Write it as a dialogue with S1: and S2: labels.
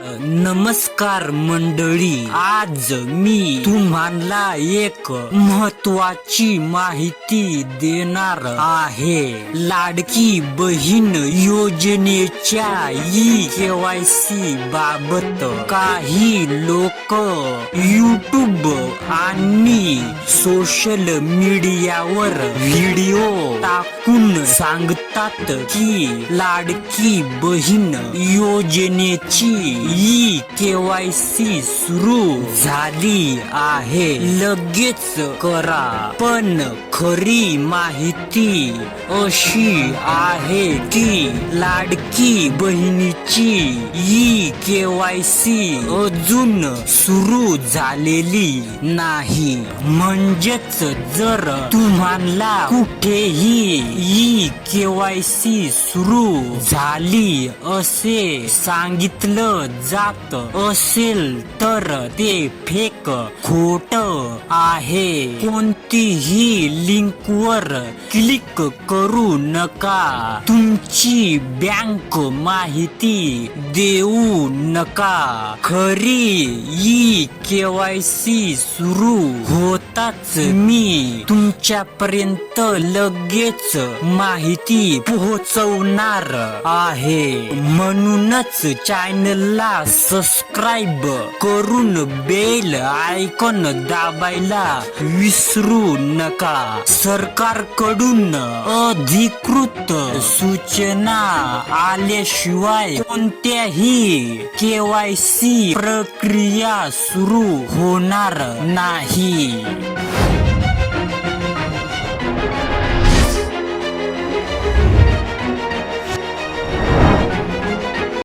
S1: नमस्कार मंडळी आज मी तुम्हाला एक महत्वाची माहिती देणार आहे. लाडकी बहीण योजनेच्या ई केवायसी बाबत काही लोक युट्यूब आणि सोशल मीडियावर व्हिडिओ टाकून सांगतात की लाडकी बहीण योजनेची ई केवायसी सुरू झाली आहे. लगेच करा. पण खरी माहिती अशी आहे की लाडकी बहिणीची ई केवायसी अजून सुरू झालेली नाही. म्हणजेच जर तुम्हाला कुठेही ई केवायसी सुरू झाली असे सांगितलं जात असेल तर ते फेक खोट आहे. कोणतीही लिंकवर क्लिक करू नका. तुम्ही तुमची बँक माहिती देऊ नका. खरी ई केवायसी सुरू होताच मी तुमच्यापर्यंत लगेच माहिती पोहोचवणार आहे. म्हणूनच चॅनलला सबस्क्राईब करून बेल आयकॉन दाबायला विसरू नका. सरकारकडून अधिकृत सूचना आल्याशिवाय कोणत्याही केवायसी प्रक्रिया सुरू होणार नाही.